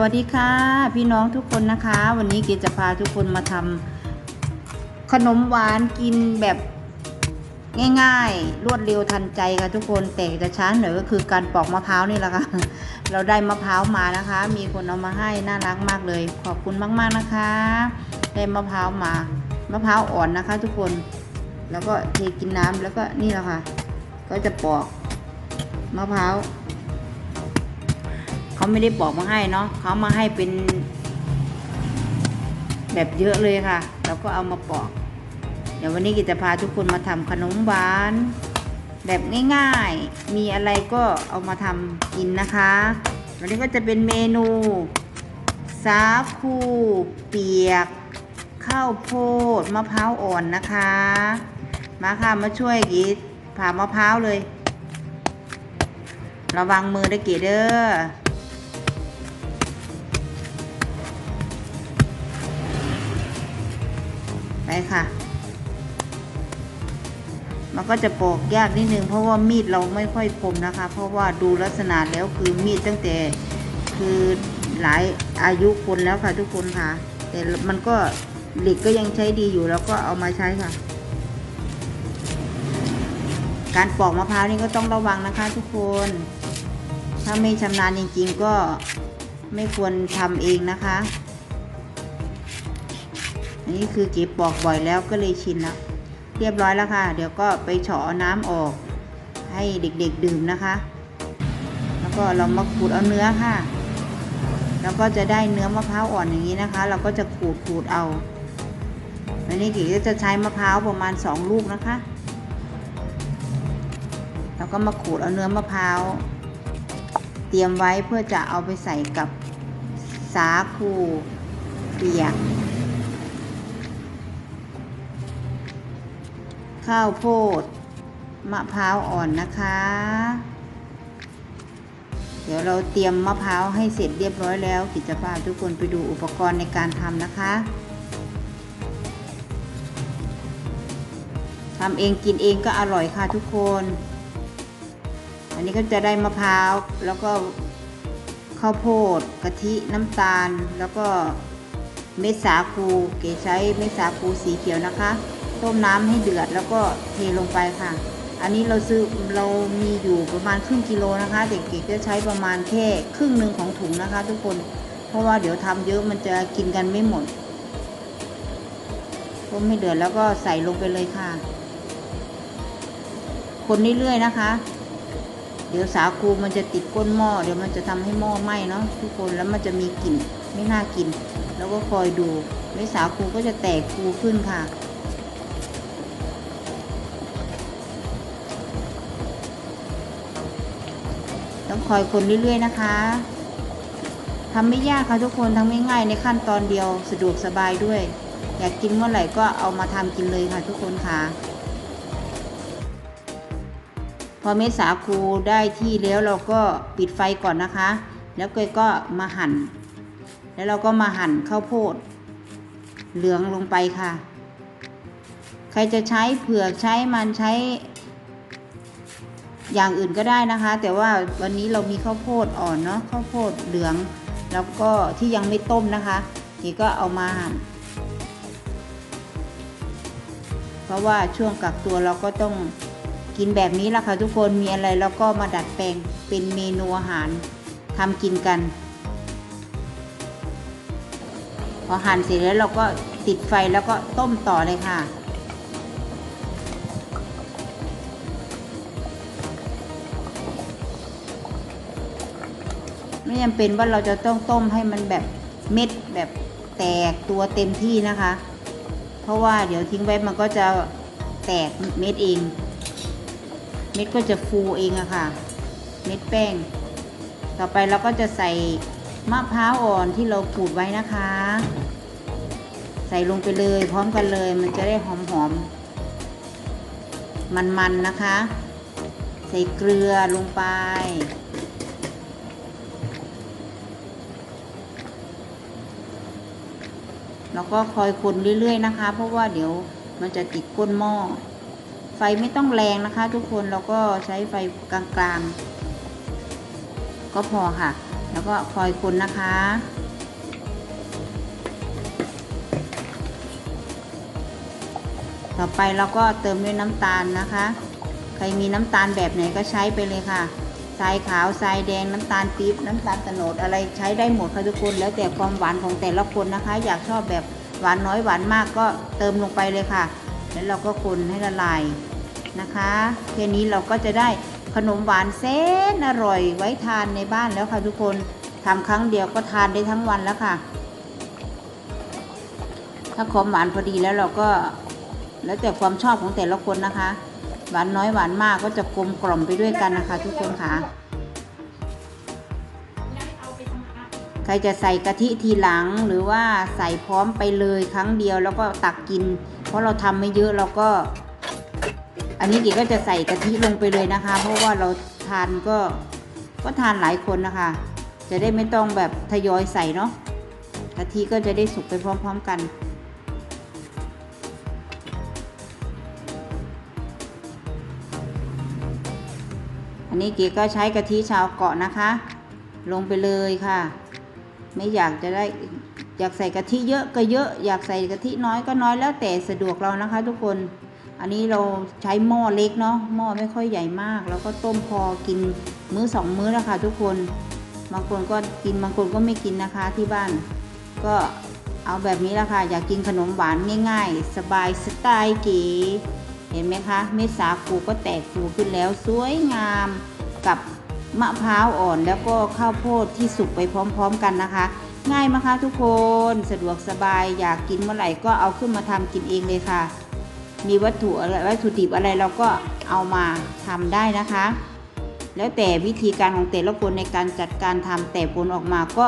วัสดีค่ะ พี่น้องทุกคนนะคะ วันนี้เกดจะพาทุกคนมาทำขนมหวานกินแบบง่ายๆ รวดเร็วทันใจค่ะทุกคนแต่จะช้าหน่อยก็คือการปอกมะพร้าวนี่แหละค่ะ เราได้มะพร้าวมานะคะ มีคนเอามาให้น่ารักมากเลย ขอบคุณมากๆนะคะ ได้มะพร้าวมามะพร้าวอ่อนนะคะ ทุกคนแล้วก็เทกินน้ำแล้วก็นี่แหละค่ะ ก็จะปอกมะพร้าว เขาไม่ได้ปอกมาให้เนาะเขามาให้เป็น แบบเยอะเลยค่ะแล้วก็เอามาปอก เดี๋ยววันนี้กิจจะพาทุกคนมาทำขนมหวาน แบบง่ายๆ มีอะไรก็เอามาทำกินนะคะวันนี้ก็จะเป็นเมนูสาคูเปียก ข้าวโพดมะพร้าวอ่อนนะคะ มาค่ะมาช่วยกิจผ่ามะพร้าวเลย ระวังมือได้เกีเด้อ ไปค่ะ มันก็จะปอกยากนิดนึง เพราะว่ามีดเราไม่ค่อยคมนะคะ เพราะว่าดูลักษณะแล้วคือมีดตั้งแต่คือหลายอายุคนแล้วค่ะทุกคนค่ะ แต่มันก็เหล็กก็ยังใช้ดีอยู่แล้วก็เอามาใช้ค่ะ การปอกมะพร้าวนี่ก็ต้องระวังนะคะ ทุกคน ถ้าไม่ชำนาญจริง ๆ ก็ไม่ควรทำเองนะคะ อันนี้คือเก็บปอกบ่อยแล้วก็เลยชินแล้วเรียบร้อยแล้วค่ะ เดี๋ยวก็ไปเฉาะน้ำออก ให้เด็กๆดื่มนะคะ แล้วก็เรามาขูดเอาเนื้อค่ะ แล้วก็จะได้เนื้อมะพร้าวอ่อนอย่างนี้นะคะ เราก็จะขูดขูดเอาอันนี้กิ๊กจะใช้มะพร้าวประมาณสองลูกนะคะแล้วก็มาขูดเอาเนื้อมะพร้าวเตรียมไว้เพื่อจะเอาไปใส่กับสาคูเปียก ข้าวโพด มะพร้าวอ่อนนะคะ เดี๋ยวเราเตรียมมะพร้าวให้เสร็จเรียบร้อยแล้ว กิจพาพทุกคนไปดูอุปกรณ์ในการทำนะคะทำเองกินเองก็อร่อยค่ะทุกคน อันนี้ก็จะได้มะพร้าวแล้วก็ข้าวโพดกะทิน้ำตาล แล้วก็เม็ดสาคู เก๋ใช้เม็ดสาคูสีเขียวนะคะ ต้มน้ำให้เดือดแล้วก็เทลงไปค่ะ อันนี้เราซื้อเรามีอยู่ประมาณครึ่งกิโลนะคะ เด็กๆจะใช้ประมาณแค่ครึ่งหนึ่งของถุงนะคะ ทุกคน เพราะว่าเดี๋ยวทำเยอะมันจะกินกันไม่หมดต้มให้เดือดแล้วก็ใส่ลงไปเลยค่ะ คนเรื่อยๆนะคะ เดี๋ยวสาคูมันจะติดก้นหม้อเดี๋ยวมันจะทำให้หม้อไหม้เนาะทุกคนแล้วมันจะมีกลิ่นไม่น่ากิน แล้วก็คอยดูเม็ดสาคูก็จะแตกฟูขึ้นค่ะ คอยคนเรื่อยๆนะคะทำไม่ยากค่ะทุกคนทำง่ายๆในขั้นตอนเดียวสะดวกสบายด้วย อยากกินเมื่อไหร่ก็เอามาทำกินเลยค่ะทุกคนค่ะ พอเม็ดสาคูได้ที่แล้วเราก็ปิดไฟก่อนนะคะ แล้วก็ก็มาหั่น แล้วเราก็มาหั่นข้าวโพด เหลืองลงไปค่ะ ใครจะใช้เผือกใช้มันใช้ อย่างอื่นก็ได้นะคะ แต่ว่าวันนี้เรามีข้าวโพดอ่อนเนาะข้าวโพดเหลือง แล้วก็ที่ยังไม่ต้มนะคะนี่ก็เอามาหั่นเพราะว่าช่วงกักตัวเราก็ต้องกินแบบนี้ละค่ะทุกคนมีอะไรเราก็มาดัดแปลงเป็นเมนูอาหารทำกินกัน พอหั่นเสร็จแล้วเราก็ติดไฟแล้วก็ต้มต่อเลยค่ะ ไม่จำเป็นว่าเราจะต้องต้มให้มันแบบเม็ดแบบแตกตัวเต็มที่นะคะ เพราะว่าเดี๋ยวทิ้งไว้มันก็จะแตกเม็ดเอง เม็ดก็จะฟูเองอะค่ะ เม็ดแป้ง ต่อไปเราก็จะใส่มะพร้าวอ่อนที่เราขูดไว้นะคะ ใส่ลงไปเลยพร้อมกันเลย มันจะได้หอมๆมันๆนะคะ ใส่เกลือลงไป แล้วก็คอยคนเรื่อยๆนะคะ เพราะว่าเดี๋ยวมันจะติดก้นหม้อ ไฟไม่ต้องแรงนะคะ ทุกคนเราก็ใช้ไฟกลางๆ ก็พอค่ะ แล้วก็คอยคนนะคะต่อไปเราก็เติมด้วยน้ำตาลนะคะ ใครมีน้ำตาลแบบไหนก็ใช้ไปเลยค่ะ ทรายขาวทรายแดงน้ำตาลปี๊บน้ำตาลตโนดอะไรใช้ได้หมดค่ะทุกคน แล้วแต่ความหวานของแต่ละคนนะคะ อยากชอบแบบหวานน้อยหวานมากก็เติมลงไปเลยค่ะ แล้วเราก็คนให้ละลายนะคะแค่นี้เราก็จะได้ขนมหวานแสนอร่อยไว้ทานในบ้านแล้วค่ะทุกคนทำครั้งเดียวก็ทานได้ทั้งวันแล้วค่ะ ถ้าความหวานพอดีแล้วเราก็แล้วแต่ความชอบของแต่ละคนนะคะ หวานน้อยหวานมากก็จะกลมกล่อมไปด้วยกันนะคะ ทุกคนค่ะ ใครจะใส่กะทิทีหลังหรือว่าใส่พร้อมไปเลยครั้งเดียวแล้วก็ตักกิน เพราะเราทำไม่เยอะเราก็ อันนี้เดี๋ก็จะใส่กะทิลงไปเลยนะคะ เพราะว่าเราทานก็ก็ทานหลายคนนะคะ จะได้ไม่ต้องแบบทยอยใส่เนาะกะทิก็จะได้สุกไปพร้อม ๆ กัน อันนี้เก๋ก็ใช้กะทิชาวเกาะนะคะ ลงไปเลยค่ะ ไม่อยากจะได้อยากใส่กะทิเยอะก็เยอะ อยากใส่กะทิน้อยก็น้อยแล้วแต่สะดวกเรานะคะ ทุกคน อันนี้เราใช้หม้อเล็กเนาะหม้อไม่ค่อยใหญ่มาก แล้วก็ต้มพอกินมื้อสองมื้อแล้วค่ะทุกคนบางคนก็กินบางคนก็ไม่กินนะคะที่บ้าน ก็เอาแบบนี้ละค่ะ อยากกินขนมหวานง่าย ๆ สบายสไตล์เก๋ เห็นไหมคะ เม็ดสาคูก็แตกฟูขึ้นแล้วสวยงามกับมะพร้าวอ่อนแล้วก็ข้าวโพดที่สุกไปพร้อมๆกันนะคะ ง่ายไหมคะทุกคนสะดวกสบายอยากกินเมื่อไหร่ก็เอาขึ้นมาทำกินเองเลยค่ะ มีวัตถุอะไรวัตถุดิบอะไรเราก็เอามาทำได้นะคะ แล้วแต่วิธีการของแต่ละคนในการจัดการทำแต่ผลออกมาก็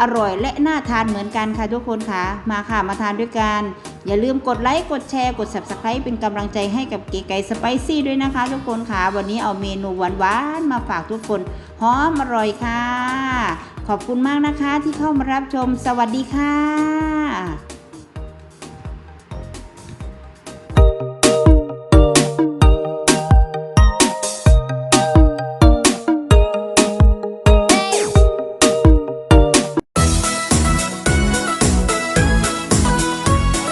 อร่อยและน่าทานเหมือนกันค่ะทุกคนค่ะมาค่ะมาทานด้วยกัน อย่าลืมกดไลค์ กดแชร์ กด subscribe เป็นกำลังใจให้กับเก๋ไก่สไปซี่ด้วยนะคะ ทุกคนค่ะ วันนี้เอาเมนูหวานๆมาฝากทุกคน หอมอร่อยค่ะ ขอบคุณมากนะคะที่เข้ามารับชม สวัสดีค่ะ